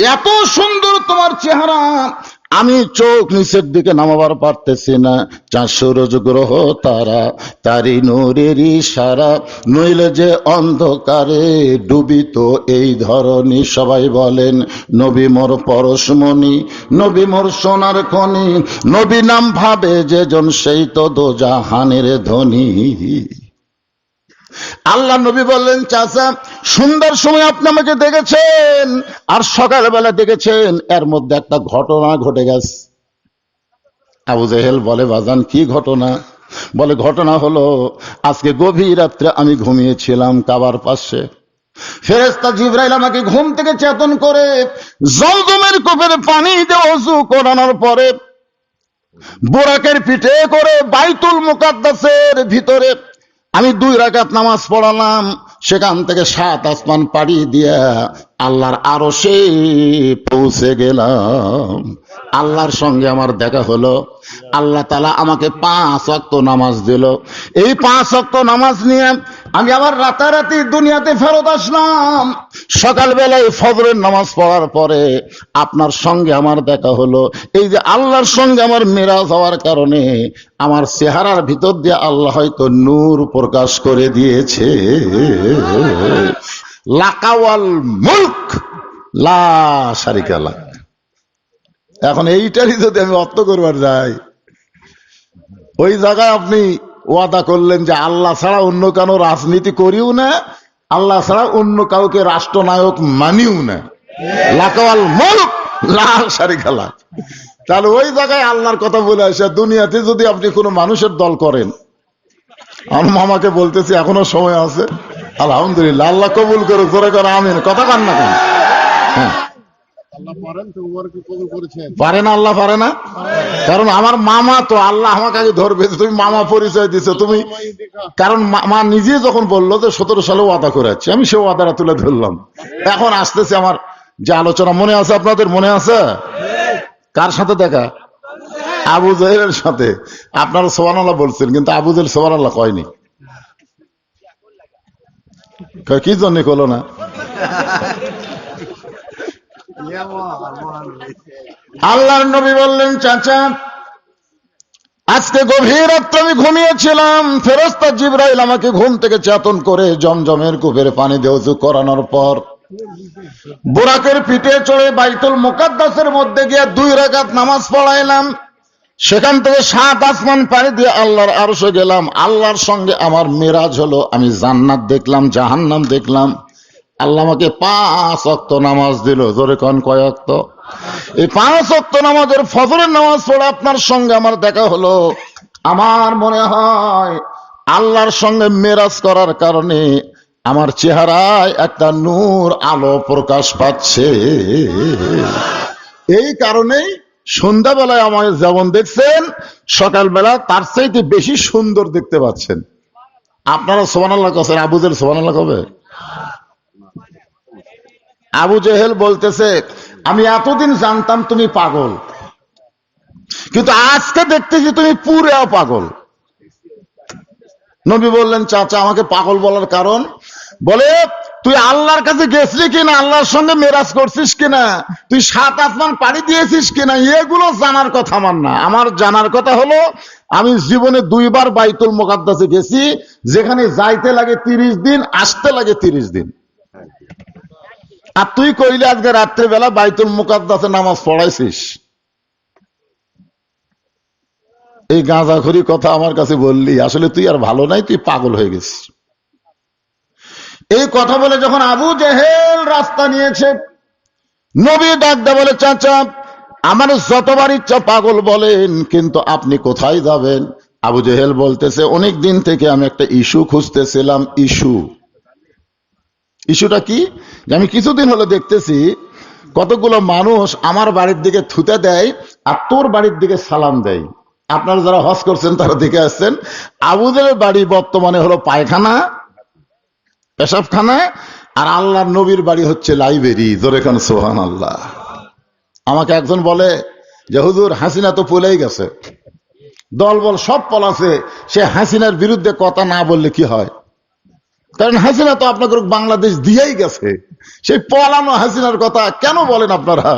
এত সুন্দর তোমার চেহারা। আমি চোখ নিচের দিকে নামাবার পারতেছি না। চারশো রোজ গ্রহ, তারা, তারি নূরেরই সারা নইলে যে অন্ধকারে ডুবিত এই ধরনী সবাই বলেন, নবী মোর পরশমণি, নবী মোর সোনার খনি, নবী নাম ভাবে যে জন সেই তো দো জাহানের ধনী। আল্লাহ নবী বললেন, চাচা, সুন্দর সময় আপনি আমাকে দেখেছেন আর সকালবেলা দেখেছেন। এর মধ্যে একটা ঘটনা ঘটে গেছে। আবু জেহেল বলে, বাজান, কি ঘটনা? বলে, ঘটনা হলো, আজকে গভীর রাত্রে আমি ঘুমিয়েছিলাম কাবার পাশে। ফেরেস্তা জিব্রাইল আমাকে ঘুম থেকে চেতন করে জলদমের কোপের পানি দিয়ে অজু করানোর পরে বোরাকের পিঠে করে বাইতুল মুকাদ্দাসের ভিতরে আমি দুই রাকাত নামাজ পড়ালাম সেখান থেকে সাত আসমান পাড়ি দিয়া আল্লাহর আরও সে পৌঁছে গেলাম। আল্লাহর সঙ্গে আমার দেখা হলো। আল্লাহ তালা আমাকে পাঁচ অক্ত নামাজ দিল। এই পাঁচ অক্ত নামাজ নিয়ে আমি আবার রাতারাতি দুনিয়াতে ফেরত আসলাম। সকালবেলায় ফজরের নামাজ পড়ার পরে আপনার সঙ্গে আমার দেখা হলো। এই যে আল্লাহর সঙ্গে আমার মেরাজ হওয়ার কারণে আমার চেহারার ভিতর দিয়ে আল্লাহ হয়তো নূর প্রকাশ করে দিয়েছে। লাকাওয়াল এখন এইটারই যদি আমি অর্থ করবার যাই, ওই জায়গায় আপনি ওয়াদা করলেন যে আল্লাহ ছাড়া অন্য কারও রাজনীতি করিও না, আল্লাহ ছাড়া অন্য কাউকে রাষ্ট্রনায়ক মানিও না। লাকাওয়াল লাল সারি তাহলে ওই জায়গায় আল্লাহর কথা বলে আসে, দুনিয়াতে যদি আপনি কোনো মানুষের দল করেন আমার বলতেছি, এখনও সময় আছে। আলহামদুলিল্লাহ আল্লাহ কবুল করুক জোরে করে আমিন। কথা কান না কেন? হ্যাঁ। আল্লাহ পারেন তো উমরকে কবুল করেছেন। পারে না আল্লাহ পারে না? কারণ আমার মামা তো আল্লাহ আমাকে আগে ধরবে তুমি মামা পরিচয় দিছো তুমি কারণ মা- মা নিজে যখন বলল যে সতেরো সালে ওয়াদা করে আছে আমি সে ওয়াদাটা তুলে ধরলাম। এখন আসতেছে আমার যে আলোচনা মনে আছে আপনাদের? মনে আছে? কার সাথে দেখা? আবু জাহেলের সাথে। আপনারা সোহান আল্লাহ বলছেন কিন্তু আবু জাহেল সোহান আল্লাহ কয়নি। কয়, কি জন্য করল না? আল্লাহর নবী বললেন, চাচা, আজকে গভীর রাত্রে আমি ঘুমিয়েছিলাম। ফেরস্তা জিব্রাইল আমাকে ঘুম থেকে চেতন করে জমজমের কূপের পানি দিয়ে করানোর পর বোরাকের পিঠে চড়ে বাইতুল মুকাদ্দাসের মধ্যে গিয়ে দুই রাকাত নামাজ পড়াইলাম। সেখান থেকে সাত আসমান পানি দিয়ে আল্লাহর আরশে গেলাম। আল্লাহর সঙ্গে আমার মেরাজ হলো। আমি জান্নাত দেখলাম, জাহান্নাম দেখলাম। আল্লাহ আমাকে পাঁচ অক্ত নামাজ দিল। জোরে কন কয় অক্ত এই পাঁচ অক্ত নামাজের ফজরের নামাজ পড়ে আপনার সঙ্গে আমার দেখা হলো। আমার মনে হয় আল্লাহর সঙ্গে মেরাজ করার কারণে আমার চেহারায় একটা নূর আলো প্রকাশ পাচ্ছে। এই কারণেই সন্ধ্যাবেলায় আমায় যেমন দেখছেন, সকালবেলা তার চাইতে বেশি সুন্দর দেখতে পাচ্ছেন। আপনারা সোমান আল্লাহ কাছেন আবুদের সোমান আল্লাহ কবে? আবু জেহেল বলতেছে, আমি এতদিন জানতাম তুমি পাগল। কিন্তু আজকে দেখতেছি তুমি পুরেও পাগল। নবী বললেন, চাচা, আমাকে পাগল বলার কারণ? বলে তুই আল্লাহর কাছে গেছিলি কিনা? আল্লাহর সঙ্গে মেরাজ করছিস কিনা? তুই সাত আসমান পাড়ি দিয়েছিস কিনা? এগুলো জানার কথা আমার না। আমার জানার কথা হলো, আমি জীবনে দুইবার বাইতুল মোকাদ্দাসে গেছি, যেখানে যাইতে লাগে তিরিশ দিন, আসতে লাগে তিরিশ দিন। আর তুই কইলে আজকে রাত্রেবেলা বাইতুল মুকাদ্দাসে নামাজ পড়াইছিস। এই গাঁজাখড়ি কথা আমার কাছে বললি, আসলে তুই আর ভালো নাই, তুই পাগল হয়ে গেছিস। এই কথা বলে যখন আবু জেহেল রাস্তা নিয়েছে, নবী ডাকদা বলে, চাচা, আমার যতবার ইচ্ছা পাগল বলেন, কিন্তু আপনি কোথায় যাবেন? আবু জেহেল বলতেছে, অনেক দিন থেকে আমি একটা ইস্যু খুঁজতেছিলাম, ইস্যু। ইস্যুটা কি? যে আমি কিছুদিন হলো দেখতেছি, কতগুলো মানুষ আমার বাড়ির দিকে থুতে দেয় আর তোর বাড়ির দিকে সালাম দেয়। আপনারা যারা হজ করছেন, তারা দেখে আসছেন, আবুদের বাড়ি বর্তমানে হলো পায়খানা পেশাবখানা আর আল্লাহর নবীর বাড়ি হচ্ছে লাইব্রেরি, জোরে খান সোহান আল্লাহ আমাকে একজন বলে যে, হুজুর, হাসিনা তো পলেই গেছে। দল বল সব পলাছে, সে হাসিনার বিরুদ্ধে কথা না বললে কি হয়? কারণ হাসিনা তো আপনাকে বাংলাদেশ দিয়েই গেছে। সেই পলানো হাসিনার কথা কেন বলেন আপনারা?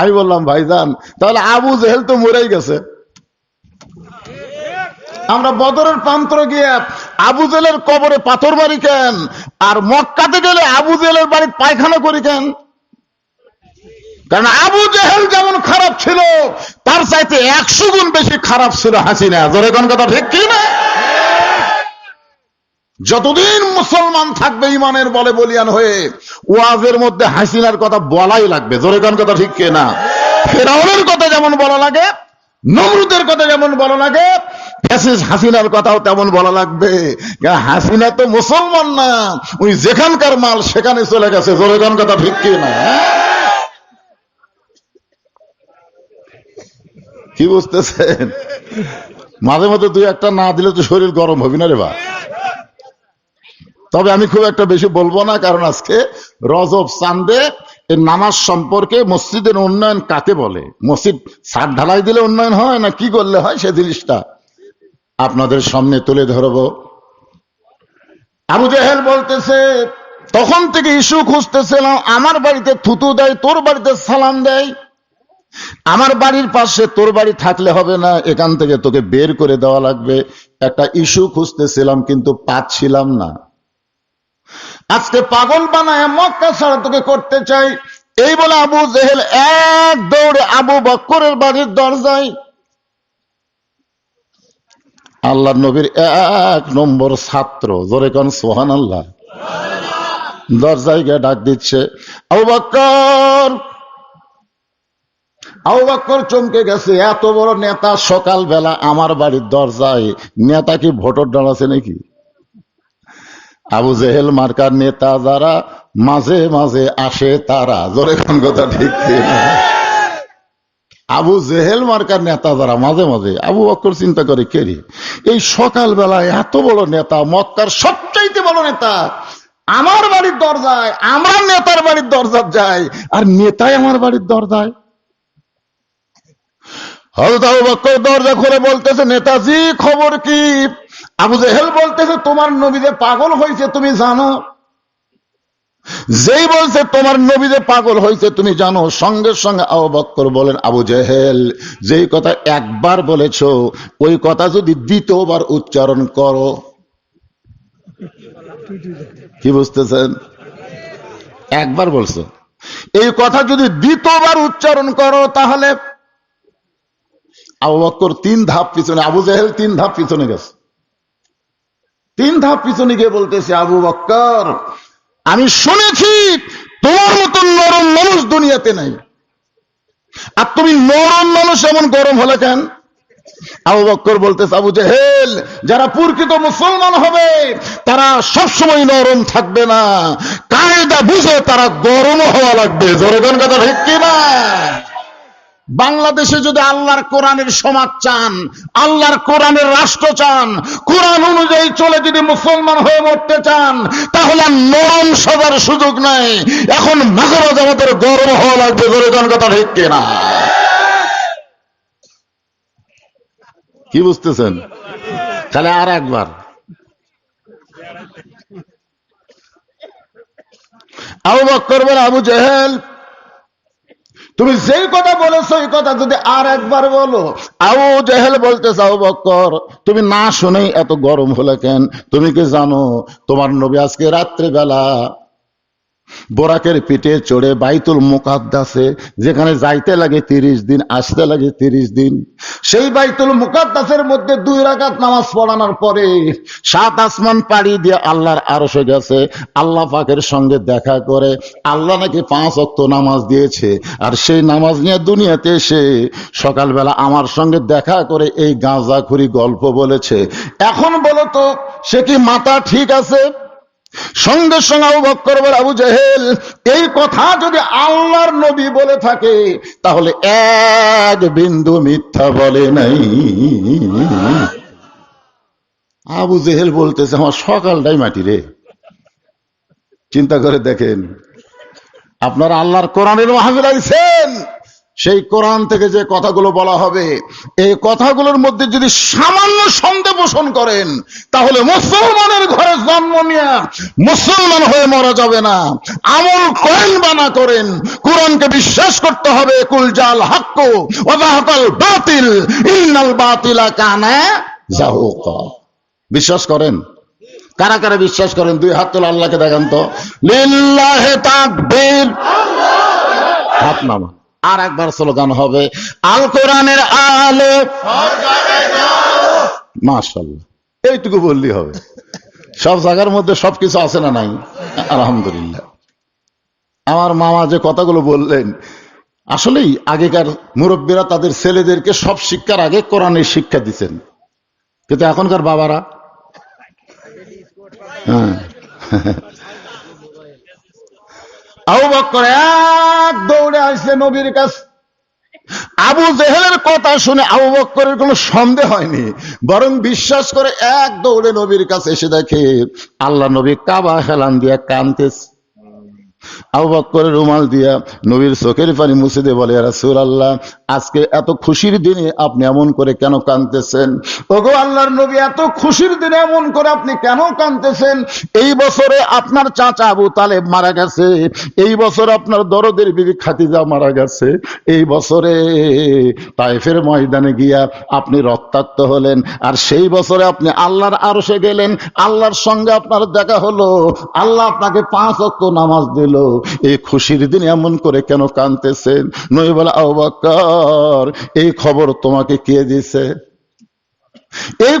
আমি বললাম, ভাইজান, তাহলে আবু জেহেল তো মরেই গেছে। আমরা বদরের প্রান্তরে গিয়ে আবু জেলের কবরে পাথর মারি কেন? আর মক্কাতে গেলে আবু জেলের বাড়ির পায়খানা করি কেন? কারণ আবু জেহেল যেমন খারাপ ছিল, তার চাইতে একশো গুণ বেশি খারাপ ছিল হাসিনা। জোরে কোন কথা ঠিক কি না? যতদিন মুসলমান থাকবে ইমানের বলে বলিয়ান হয়ে, ওয়াজের মধ্যে হাসিনার কথা বলাই লাগবে। জোরে কোন কথা ঠিক কি না? ফেরাউনের কথা যেমন বলা লাগে নমরুদের কথা যেমন বলা লাগে ফ্যাসিস হাসিনার কথাও তেমন বলা লাগবে। হাসিনা তো মুসলমান না, উনি যেখানকার মাল সেখানে চলে গেছে জোরে কোন কথা ঠিক কি না? কি বুঝতেছেন? মাঝে মাঝে দুই একটা না দিলে তো শরীর গরম হবে না রে বা তবে আমি খুব একটা বেশি বলব না, কারণ আজকে রজব চান্দে এই নামাজ সম্পর্কে মসজিদের উন্নয়ন কাকে বলে? মসজিদ ছাদ ঢালাই দিলে উন্নয়ন হয় না কি করলে হয় সে জিনিসটা আপনাদের সামনে তুলে ধরব। আবু জাহেল বলতেছে, তখন থেকে ইস্যু খুঁজতেছিলাম আমার বাড়িতে থুতু দেয়, তোর বাড়িতে সালাম দেয়। আমার বাড়ির পাশে তোর বাড়ি থাকলে হবে না, এখান থেকে তোকে বের করে দেওয়া লাগবে। একটা ইস্যু খুঁজতেছিলাম, কিন্তু পাচ্ছিলাম না। আজকে পাগল বানায় মক্কা ছাড়া তোকে করতে চাই। এই বলে আবু জেহেল এক দৌড়ে আবু বক্করের বাড়ির দরজায় আল্লাহ নবীর এক নম্বর ছাত্র। জোরে কন সোহান আল্লাহ দরজায় গিয়ে ডাক দিচ্ছে, আবু বক্কর! আবু বক্কর চমকে গেছে, এত বড় নেতা সকালবেলা আমার বাড়ির দরজায়, নেতা কি ভোটর দাঁড়াছে নাকি? আবু জেহেল মার্কার নেতা যারা মাঝে মাঝে আসে তারা, জোরে কোন কথা ঠিক আবু জেহেল মার্কার নেতা যারা মাঝে মাঝে, আবু বক্কর চিন্তা করে কেরি এই সকালবেলা এত বড় নেতা, মক্কার সবচাইতে বড় নেতা। আমার বাড়ির দরজায়, আমার নেতার বাড়ির দরজা যায়, আর নেতাই আমার বাড়ির দরজায়। হজরত আবু বক্কর দরজা খুলে বলতেছে, নেতাজি, খবর কি? আবু জেহেল বলতেছে, তোমার নবীতে পাগল হয়েছে, তুমি জানো? যেই বলছে, তোমার নবীতে পাগল হয়েছে, তুমি জানো? সঙ্গে সঙ্গে আবু বক্কর বলেন, আবু জেহেল, যেই কথা একবার বলেছ, ওই কথা যদি দ্বিতীয়বার উচ্চারণ করো। কি বুঝতেছেন? একবার বলছো। এই কথা যদি দ্বিতীয়বার উচ্চারণ করো, তাহলে আবু বক্কর তিন ধাপ পিছনে, আবু জেহেল তিন ধাপ পিছনে গেছে। তিন ধাপ পিছনে গিয়ে বলতেছে, আবু বক্কর, আমি শুনেছি তোমার মতন নরম মানুষ দুনিয়াতে নাই। আর তুমি নরম মানুষ এমন গরম হলে কেন? আবু বক্কর বলতেছে, আবু জেহেল, যারা প্রকৃত মুসলমান হবে, তারা সবসময় নরম থাকবে না। কায়দা বুঝে তারা গরম হওয়া লাগবে। জোরে কথা ঠিক কিনা? বাংলাদেশে যদি আল্লাহর কোরআনের সমাজ চান, আল্লাহর কোরআনের রাষ্ট্র চান, কোরআন অনুযায়ী চলে যদি মুসলমান হয়ে মরতে চান, তাহলে নরম সবার সুযোগ নাই। এখন মাঝে আমাদের গরম হওয়া লাগবে, জোরে কোন কথা ঠিক কিনা? কি বুঝতেছেন? তাহলে আর একবার। আবু বক্কর বলে আবু জেহেল তুমি যেই কথা বলেছ, এই কথা যদি আর একবার বলো। আবু জেহেল বলতে চাও, বক্কর, তুমি না শুনেই এত গরম হলে কেন? তুমি কি জানো, তোমার নবী আজকে রাত্রেবেলা বোরাকের পিঠে চড়ে বাইতুল মুকাদ্দাসে, যেখানে যাইতে লাগে তিরিশ দিন, আসতে লাগে তিরিশ দিন। সেই বাইতুল মুকাদ্দাসের মধ্যে দুই রাকাত নামাজ পড়ানোর পরে সাত আসমান পাড়ি দিয়ে আল্লাহর আরশে গেছে। আল্লাহ পাকের সঙ্গে দেখা করে আল্লাহ নাকি পাঁচ অক্ত নামাজ দিয়েছে। আর সেই নামাজ নিয়ে দুনিয়াতে এসে সকালবেলা আমার সঙ্গে দেখা করে এই গাঁজাখুরি গল্প বলেছে। এখন বলো তো, সে কি মাথা ঠিক আছে? সঙ্গে সঙ্গে আবু বক্কর আবু জেহেল, এই কথা যদি আল্লাহর নবী বলে থাকে, তাহলে এক বিন্দু মিথ্যা বলে নাই। আবু জেহেল বলতেছে, আমার সকালটাই মাটি রে। চিন্তা করে দেখেন, আপনারা আল্লাহর কোরআনের মাহফিল আইছেন? সেই কোরআন থেকে যে কথাগুলো বলা হবে, এই কথাগুলোর মধ্যে যদি সামান্য সন্দেহ পোষণ করেন, তাহলে মুসলমানের ঘরে জন্ম নিয়ে মুসলমান হয়ে মরা যাবে না। আমল করেন বা না করেন, কোরআনকে বিশ্বাস করতে হবে কুলজাল হাক্ক ওয়াজাহাকাল বাতিল, ইন্নাল বাতিলা কানা জাহুকা। বিশ্বাস করেন? কারা কারা বিশ্বাস করেন? দুই হাত তোলা আল্লাহকে দেখান তো। লিল্লাহে তাকবীর। হাত নামা আর একবার স্লোগান হবে, আল কোরআনের আলো। মাশাল্লাহ এইটুকু বললেই হবে। সব জায়গার মধ্যে সবকিছু আছে না নাই? আলহামদুলিল্লাহ। আমার মামা যে কথাগুলো বললেন, আসলেই আগেকার মুরব্বীরা তাদের ছেলেদেরকে সব শিক্ষার আগে কোরআনের শিক্ষা দিচ্ছেন কিন্তু এখনকার বাবারা? হ্যাঁ। আবু এক দৌড়ে আসছে নবীর কাছ। আবু জেহেলের কথা শুনে আবু বক্করের কোনো সন্দেহ হয়নি, বরং বিশ্বাস করে এক দৌড়ে নবীর কাছে এসে দেখে, আল্লাহ নবী কাবা হেলান দিয়ে কানতেছে আবু রুমাল দিয়া নবীর চোখের পানি মুছে দিয়ে বলে রাসূল আল্লাহ আজকে এত খুশির দিনে আপনি এমন করে কেন ওগো আল্লাহর নবী, এত খুশির দিনে এমন করে আপনি কেন এই বছরে আপনার চাচা আবু তালেব মারা গেছে, এই বছর আপনার দরদের বিবি খাতিজা মারা গেছে, এই বছরে তাইফের ময়দানে গিয়া আপনি রক্তাক্ত হলেন, আর সেই বছরে আপনি আল্লাহর আরশে গেলেন, আল্লাহর সঙ্গে আপনার দেখা হলো, আল্লাহ আপনাকে পাঁচ অক্ত নামাজ দিল এই খুশির দিন এমন করে কেন কানতেছেন নই বলে আবাকার এই খবর তোমাকে কে দিছে? এই